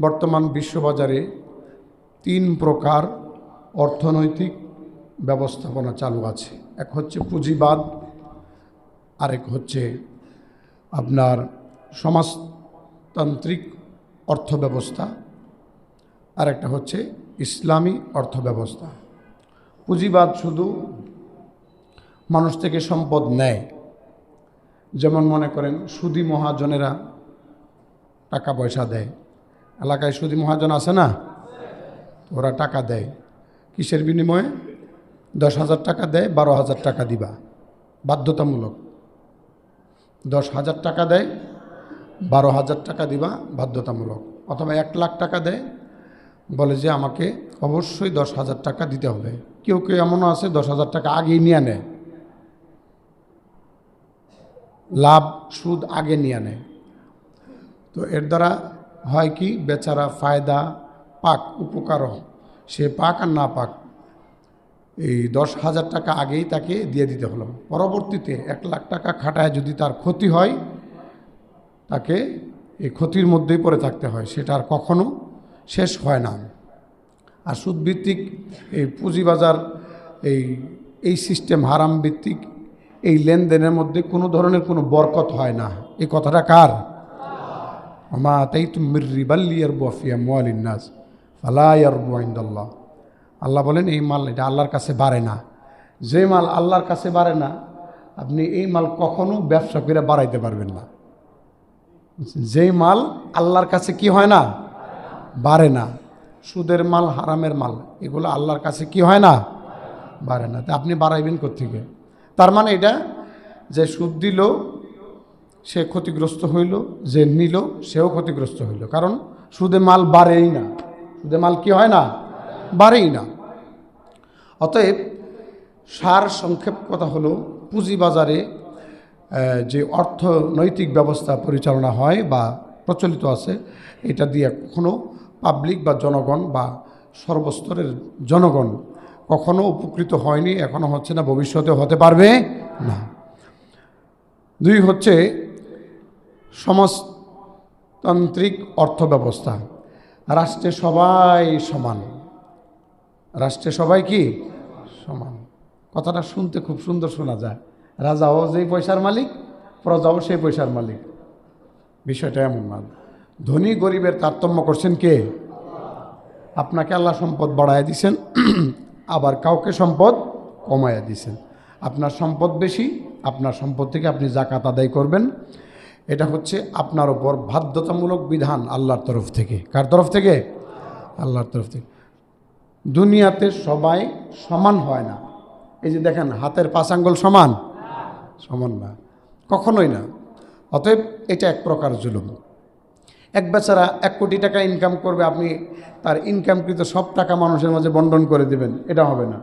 বর্তমান বিশ্ববাজারে তিন প্রকার অর্থনৈতিক ব্যবস্থাপনা চালু আছে। এক হচ্ছে পুঁজিবাদ, আরেক হচ্ছে আপনার সমাজতান্ত্রিক অর্থব্যবস্থা আর একটা হচ্ছে ইসলামী অর্থব্যবস্থা। পুঁজিবাদ শুধু মানুষ থেকে সম্পদ নেয়। যেমন মনে করেন সুদী মহাজনেরা টাকা পয়সা দেয়। এলাকায় সুদী মহাজন আছে না? ওরা টাকা দেয়। কিসের বিনিময়ে? দশ হাজার টাকা দেয়, বারো হাজার টাকা দিবা। বাধ্যতামূলক। দশ হাজার টাকা দেয়, বারো হাজার টাকা দিবা, বাধ্যতামূলক। অথবা এক লাখ টাকা দেয়। বলে যে আমাকে অবশ্যই দশ হাজার টাকা দিতে হবে। কেউ কেউ এমনও আছে, দশ হাজার টাকা আগেই নিয়ে নেয়। লাভ, সুদ আগে নিয়ে নেয়। তো এর দ্বারা হয় কি? বেচারা ফায়দা, পাক উপকার সে পাক আর না পাক, এই দশ হাজার টাকা আগেই তাকে দিয়ে দিতে হলো। পরবর্তীতে এক লাখ টাকা খাটায় যদি তার ক্ষতি হয়, তাকে এই ক্ষতির মধ্যেই পড়ে থাকতে হয়। সেটা আর কখনো শেষ হয় না। আর সুদভিত্তিক এই পুঁজিবাজার, এই এই সিস্টেম হারাম ভিত্তিক এই লেনদেনের মধ্যে কোনো ধরনের কোনো বরকত হয় না। এই কথাটা কার? আমা তাই তুমি রিবাল্লিয়ার বফিয়া মোয়ালিনাস ফালাইয়ার আল্লাহ আল্লাহ বলেন, এই মাল এটা আল্লাহর কাছে বাড়ে না। যে মাল আল্লাহর কাছে বাড়ে না, আপনি এই মাল কখনো ব্যবসা করে বাড়াইতে পারবেন না। যেই মাল আল্লাহর কাছে কি হয় না? বাড়ে না। সুদের মাল, হারামের মাল, এগুলো আল্লাহর কাছে কি হয় না? বাড়ে না। তা আপনি বাড়াইবেন কোথেকে তার মানে এটা যে সুদ দিল সে ক্ষতিগ্রস্ত হইল, যে নিল, সেও ক্ষতিগ্রস্ত হইল। কারণ সুদে মাল বাড়েই না। সুদে মাল কি হয় না? বাড়েই না। অতএব সার সংক্ষেপ কথা হলো, পুঁজিবাজারে যে অর্থনৈতিক ব্যবস্থা পরিচালনা হয় বা প্রচলিত আছে, এটা দিয়ে কখনো পাবলিক বা জনগণ বা সর্বস্তরের জনগণ কখনো উপকৃত হয়নি, এখনও হচ্ছে না ভবিষ্যতে হতে পারবে না। দুই হচ্ছে সমাজতান্ত্রিক অর্থব্যবস্থা। রাষ্ট্রে সবাই সমান। রাষ্ট্রে সবাই কি? সমান। কথাটা শুনতে খুব সুন্দর শোনা যায়। রাজাও যেই পয়সার মালিক, প্রজাও সেই পয়সার মালিক। বিষয়টা এমন না। ধনী গরিবের তারতম্য করছেন কে? আপনাকে আল্লাহ সম্পদ বাড়ায় দিছেন, আবার কাউকে সম্পদ কমায় দিছেন। আপনার সম্পদ বেশি, আপনার সম্পদ থেকে আপনি জাকাত আদায় করবেন। এটা হচ্ছে আপনার ওপর বাধ্যতামূলক বিধান আল্লাহর তরফ থেকে। কার তরফ থেকে? আল্লাহর তরফ থেকে। দুনিয়াতে সবাই সমান হয় না। এই যে দেখেন, হাতের পাঁচ আঙ্গুল সমান? সমান না। কখনোই না। অতএব এটা এক প্রকার জুলুম। এক বেচারা এক কোটি টাকা ইনকাম করবে, আপনি তার ইনকামকৃত সব টাকা মানুষের মাঝে বন্টন করে দেবেন, এটা হবে না।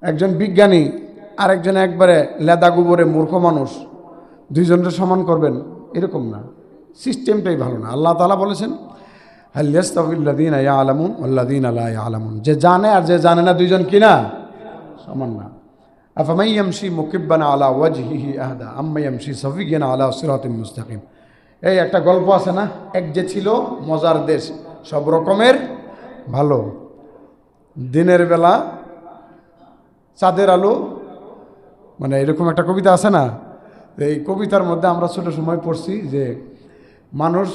একজন বিজ্ঞানী আর একজন একবারে লেদা গোবরে মূর্খ মানুষ দুইজনকে সমান করবেন, এরকম না। সিস্টেমটাই ভালো না। আল্লাহ তালা বলেছেন হাল্লাস্তাফিল্লাদিন আয়া আলামুন আল্লাদিন আল্লাহ আলামুন যে জানে আর যে জানে না, দুইজন কিনা সমান না। আফামাইয়ামশি মুকিব্বান আলা ওয়াজহিহি আহদা আম্মাইয়ামশি সফিগিয়ান আলা সিরাতিম মুস্তাকিম। এই একটা গল্প আছে না? এক যে ছিল, মজার দেশ, সব রকমের ভালো। দিনের বেলা চাঁদের আলো মানে এরকম একটা কবিতা আছে না? এই কবিতার মধ্যে আমরা ছোটো সময় পড়ছি যে মানুষ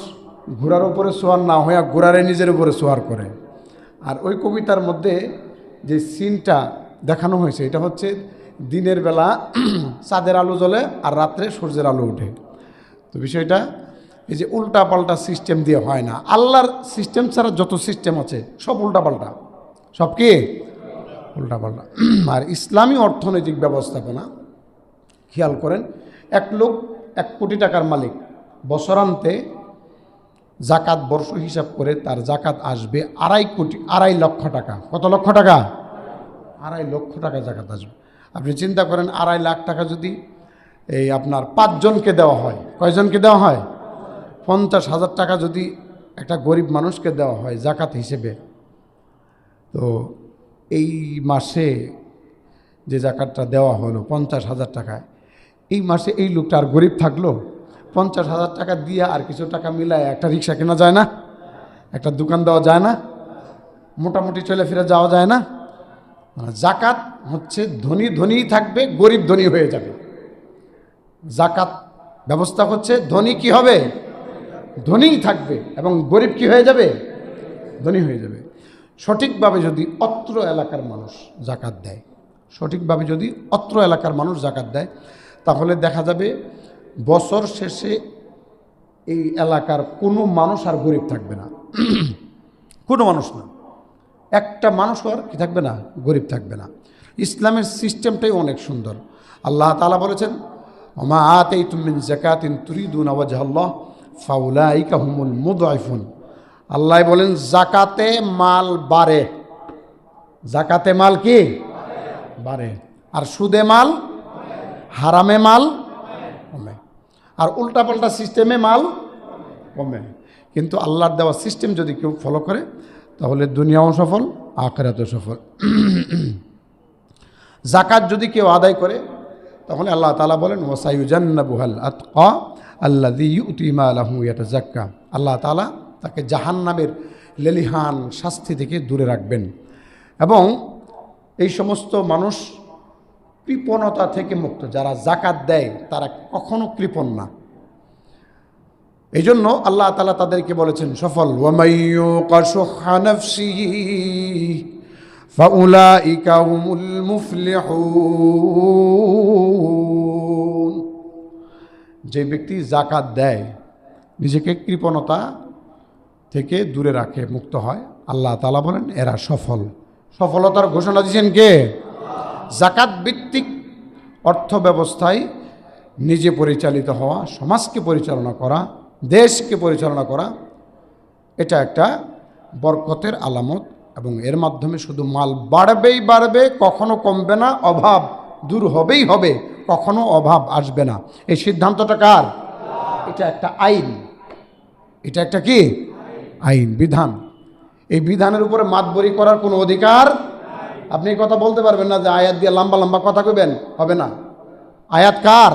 ঘোড়ার উপরে সোয়ার না হইয়া ঘোড়ারে নিজের উপরে সোয়ার করে। আর ওই কবিতার মধ্যে যে সিনটা দেখানো হয়েছে, এটা হচ্ছে দিনের বেলা চাঁদের আলো জ্বলে আর রাত্রে সূর্যের আলো ওঠে। তো বিষয়টা, এই যে উল্টা পাল্টা সিস্টেম দিয়ে হয় না। আল্লাহর সিস্টেম ছাড়া যত সিস্টেম আছে, সব উল্টা পাল্টা সব কি? উল্টা পাল্টা আর ইসলামী অর্থনৈতিক ব্যবস্থাপনা, খেয়াল করেন এক লোক এক কোটি টাকার মালিক। বছরান্তে জাকাত বর্ষ হিসাব করে তার জাকাত আসবে আড়াই কোটি, আড়াই লক্ষ টাকা। কত লক্ষ টাকা? আড়াই লক্ষ টাকা জাকাত আসবে। আপনি চিন্তা করেন, আড়াই লাখ টাকা যদি এই আপনার পাঁচজনকে দেওয়া হয়, কয়জনকে দেওয়া হয়? পঞ্চাশ হাজার টাকা যদি একটা গরিব মানুষকে দেওয়া হয় জাকাত হিসেবে, তো এই মাসে যে জাকাতটা দেওয়া হলো পঞ্চাশ হাজার টাকায় এই মাসে এই লোকটা আর গরিব থাকল, পঞ্চাশ হাজার টাকা দিয়ে আর কিছু টাকা মিলায় একটা রিক্সা কেনা যায় না, একটা দোকান দেওয়া যায় না, মোটামুটি চলে ফিরে যাওয়া যায় না। মানে জাকাত হচ্ছে ধনী ধনীই থাকবে, গরিব ধনী হয়ে যাবে। জাকাত ব্যবস্থা হচ্ছে ধনী কি হবে? ধনীই থাকবে এবং গরিব কি হয়ে যাবে? ধনী হয়ে যাবে। সঠিকভাবে যদি অত্র এলাকার মানুষ জাকাত দেয়, সঠিকভাবে যদি অত্র এলাকার মানুষ জাকাত দেয় তাহলে দেখা যাবে বছর শেষে এই এলাকার কোনো মানুষ আর গরিব থাকবে না। কোনো মানুষ না। একটা মানুষ আর কি থাকবে না? গরিব থাকবে না। ইসলামের সিস্টেমটাই অনেক সুন্দর। আল্লাহ তালা বলেছেন, ওমা আতেই তুমিন জাকাতিন তুরিদুন আওয়াজাল্লাহ ফাউলাইকা হুমুল মুদাইফুন আল্লাহ বলেন, জাকাতে মাল বাড়ে। জাকাতে মাল কি? বাড়ে। আর সুদে মাল? হারামে মাল কমে। আর উল্টাপাল্টা সিস্টেমে মাল কমে। কিন্তু আল্লাহর দেওয়া সিস্টেম যদি কেউ ফলো করে, তাহলে দুনিয়াও সফল, আখেরাতেও সফল। জাকাত যদি কেউ আদায় করে তাহলে আল্লাহ তালা বলেন ওসাইউজান্নাবুহাল আতকা আল্লা দিউতিমা আলাহু এটা জাক্কা আল্লাহ তালা তাকে জাহান্নামের লেলিহান শাস্তি থেকে দূরে রাখবেন। এবং এই সমস্ত মানুষ কৃপণতা থেকে মুক্ত। যারা জাকাত দেয়, তারা কখনো কৃপণ না। এই জন্য আল্লাহ তালা তাদেরকে বলেছেন, সফল যে ব্যক্তি জাকাত দেয়, নিজেকে কৃপণতা থেকে দূরে রাখে, মুক্ত হয়। আল্লাহ তালা বলেন, এরা সফল। সফলতার ঘোষণা দিয়েছেন কে? জাকাত ভিত্তিক অর্থ ব্যবস্থায় নিজে পরিচালিত হওয়া, সমাজকে পরিচালনা করা, দেশকে পরিচালনা করা, এটা একটা বরকতের আলামত এবং এর মাধ্যমে শুধু মাল বাড়বেই বাড়বে, কখনো কমবে না, অভাব দূর হবেই হবে, কখনো অভাব আসবে না। এই সিদ্ধান্তটা কার? এটা একটা আইন। এটা একটা কি? আইন। বিধান। এই বিধানের উপরে মাতবরি করার কোনো অধিকার আপনি কথা বলতে পারবেন না যে আয়াত দিয়ে লম্বা লম্বা কথা কইবেন? হবে না। আয়াত কার?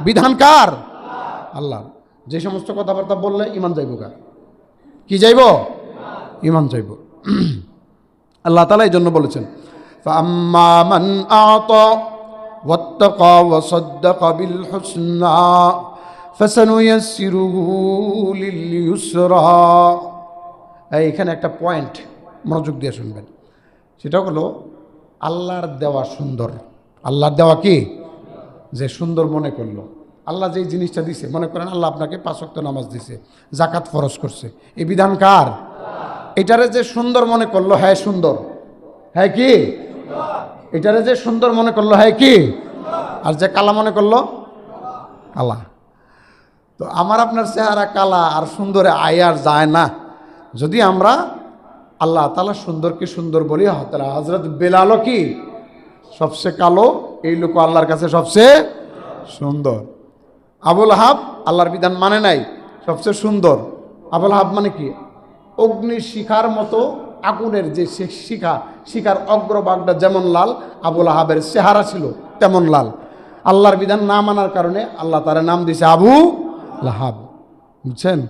বিধান কার? আল্লাহ যে সমস্ত কথাবার্তা বললে ইমান যাইব কার কি যাইব? ইমান যাইব। আল্লাহ তালা এই জন্য বলেছেন এখানে একটা পয়েন্ট মনোযোগ দিয়ে শুনবেন। সেটা হলো আল্লাহর দেওয়া সুন্দর। আল্লাহর দেওয়া কি? যে সুন্দর মনে করল। আল্লাহ যেই জিনিসটা দিছে, মনে করেন আল্লাহ আপনাকে পাঁচক্ত নামাজ দিছে, জাকাত ফরজ করছে। এই বিধান কার? এটারে যে সুন্দর মনে করল হ্যাঁ সুন্দর। হ্যাঁ কি? এটারে যে সুন্দর মনে করল হ্যাঁ কি? আর যে কালা মনে করল, কালা। তো আমার আপনার চেহারা কালা আর সুন্দরে আয় আর যায় না। যদি আমরা আল্লাহ তালা সুন্দরকে সুন্দর বলি তারা হজরত বেলালও কি? সবচেয়ে কালো, এই লোক আল্লাহর কাছে সবচেয়ে সুন্দর। আবুল হাব আল্লাহর বিধান মানে নাই, সবচেয়ে সুন্দর। আবুল হাব মানে কি? অগ্নি শিখার মতো আগুনের যে শিখা, শিখার অগ্রভাগটা যেমন লাল, আবুল আহাবের চেহারা ছিল তেমন লাল। আল্লাহর বিধান না মানার কারণে আল্লাহ তার নাম দিছে আবু লাহাব। বুঝছেন?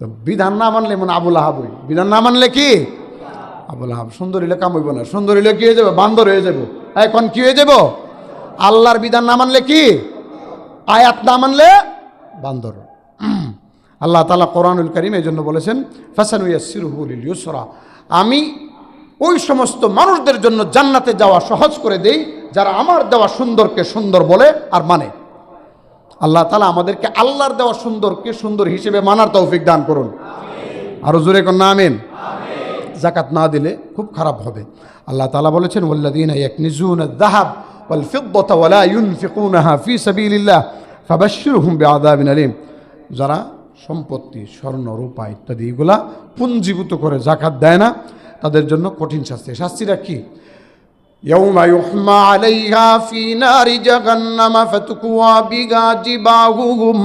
তো বিধান না মানলে মানে আবুল আহাবই বিধান না মানলে কি? আবুল আহাব। সুন্দর হইলে কাম হইব না। সুন্দর হইলে কি হয়ে যাবে? বান্দর হয়ে যাব। এখন কি হয়ে যাব? আল্লাহর বিধান না মানলে কি? আয়াত না মানলে বান্দর। আল্লাহ তালা কোরআনুল করিম এই জন্য বলেছেন ফ্যাশন ফাসান ইয়াসিরুহুল ইউসরা। আমি ওই সমস্ত মানুষদের জন্য জান্নাতে যাওয়া সহজ করে দেই, যারা আমার দেওয়া সুন্দরকে সুন্দর বলে আর মানে। আল্লাহ তালা আমাদেরকে আল্লাহর দেওয়া সুন্দরকে সুন্দর হিসেবে মানার তৌফিক দান করুন। আরও জোরে কন্যা আমিন। জাকাত না দিলে খুব খারাপ হবে। আল্লাহ তালা বলেছেন ওল্লাদিন দাহাব ওয়াল ফি যারা সম্পত্তি স্বর্ণ রূপা ইত্যাদি এগুলা পুঞ্জীভূত করে জাকাত দেয় না তাদের জন্য কঠিন শাস্তি। শাস্তিটা কী? يوم يحمى عليها في نار جهنم فتكوى بها جباههم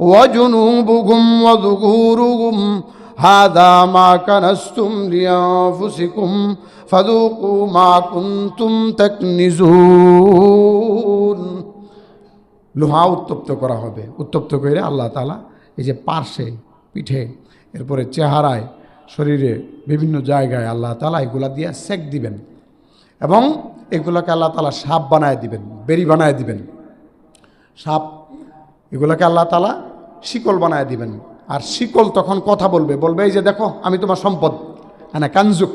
وجنوبهم وظهورهم هذا ما كنستم لأنفسكم فذوقوا ما كنتم تكنزون লোহা উত্তপ্ত করা হবে উত্তপ্ত করে আল্লাহ তালা এই যে পার্শ্বে পিঠে এরপরে চেহারায় শরীরে বিভিন্ন জায়গায় আল্লাহ তালা এগুলা দিয়ে সেক দিবেন এবং এগুলোকে আল্লাহ তালা সাপ বানায় দিবেন, বেরি বানায় দিবেন। সাপ, এগুলোকে আল্লাহ তালা শিকল বানায় দিবেন। আর শিকল তখন কথা বলবে বলবে, এই যে দেখো, আমি তোমার সম্পদ। হ্যাঁ কানজুক।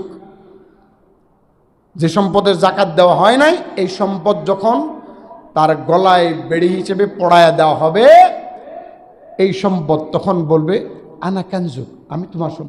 যে সম্পদের জাকাত দেওয়া হয় নাই, এই সম্পদ যখন তার গলায় বেড়ি হিসেবে পড়ায় দেওয়া হবে, এই সম্পদ তখন বলবে, আনা কানজুক, আমি তোমার সম্পদ।